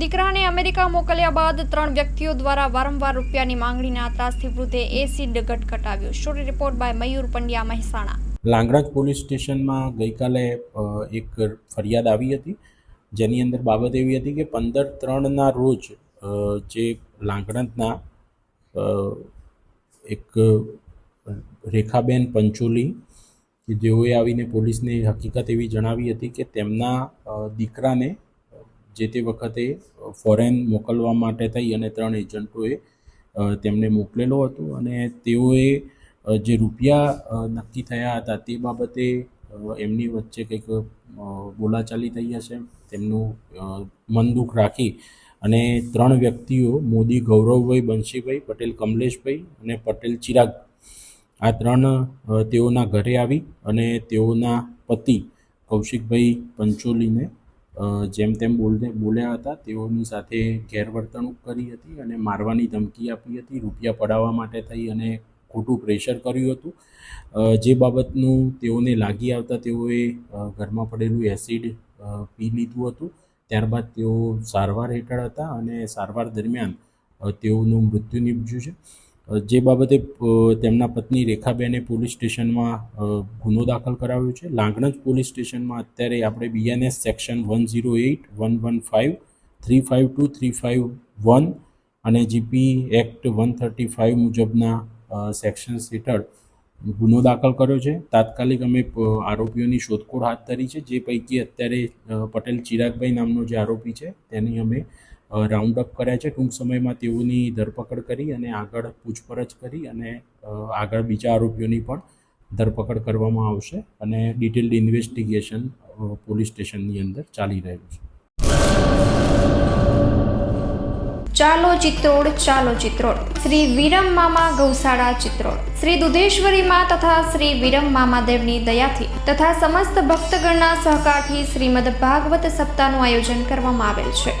દીકરાને અમેરિકા મોકલ્યા બાદ ત્રણ વ્યક્તિઓ દ્વારા વારંવાર રૂપિયાની માંગણીના ત્રાસથી વૃદ્ધે acid ગટગટાવ્યો story report by Mayur Pandya Mehsana. Langhnaj police સ્ટેશનમાં ગઈકાલે એક ફરિયાદ આવી હતી, જેની અંદર બાબત એવી હતી કે પંદર ત્રણના રોજ જે લાંગણજના એક રેખાબેન પંચોલી કે જેઓએ આવીને પોલીસને હકીકત એવી જણાવી હતી કે તેમના દીકરાને જે તે વખતે ફોરેન મોકલવા માટે થઈ અને ત્રણ એજન્ટોએ તેમને મોકલેલો હતો અને તેઓએ જે રૂપિયા નક્કી થયા હતા તે બાબતે એમની વચ્ચે કંઈક બોલાચાલી થઈ હશે. તેમનું મન દુઃખ રાખી અને ત્રણ વ્યક્તિઓ, મોદી ગૌરવભાઈ બંશીભાઈ, પટેલ કમલેશભાઈ અને પટેલ ચિરાગ, આ ત્રણ તેઓના ઘરે આવી અને તેઓના પતિ કૌશિકભાઈ પંચોલીને જેમ તેમ બોલને, બોલ્યા હતા, તેઓની સાથે ગેરવર્તણૂક કરી હતી અને મારવાની ધમકી આપી હતી, રૂપિયા પડાવવા માટે થઈ અને ખોટું પ્રેશર કર્યું હતું. જે બાબતનું તેઓને લાગી આવતા તેઓએ ઘરમાં પડેલું એસિડ પી લીધું હતું. ત્યારબાદ તેઓ સારવાર હેઠળ હતા અને સારવાર દરમિયાન તેઓનું મૃત્યુ નીપજ્યું છે. જે બાબતે તેમના પત્ની રેખાબેને પોલીસ સ્ટેશનમાં ગુનો દાખલ કરાવ્યો છે. લાંગણજ પોલીસ સ્ટેશનમાં અત્યારે આપણે BNS section one zero eight, one one five, three five two, three five one અને GP act one thirty five મુજબના સેક્શન્સ હેઠળ ગુનો દાખલ કર્યો છે. તાત્કાલિક અમે આરોપીઓની શોધખોળ હાથ ધરી છે. જે પૈકી અત્યારે પટેલ ચિરાગભાઈ નામનો જે આરોપી છે, તેની અમે રાઉન્ડ અપ કર્યા છે ટૂંક સમયમાં તેઓની ધરપકડ કરી અને આગળ પૂછપરછ કરી અને આગળ બીજા આરોપીઓની પણ ધરપકડ કરવામાં આવશે અને ડિટેલ્ડ ઇન્વેસ્ટિગેશન પોલીસ સ્ટેશનની અંદર ચાલી રહ્યું છે. ચાલો ચિત્રોડ ચાલો ચિત્રોડ. શ્રી વિરમ મામા ગૌશાળા ચિત્રોડ. શ્રી દુધેશ્વરી માં તથા શ્રી વિરમ મામાદેવની દયાથી તથા સમસ્ત ભક્તગણના સહકારથી શ્રીમદ ભાગવત સપ્તાહનું આયોજન કરવામાં આવેલ છે.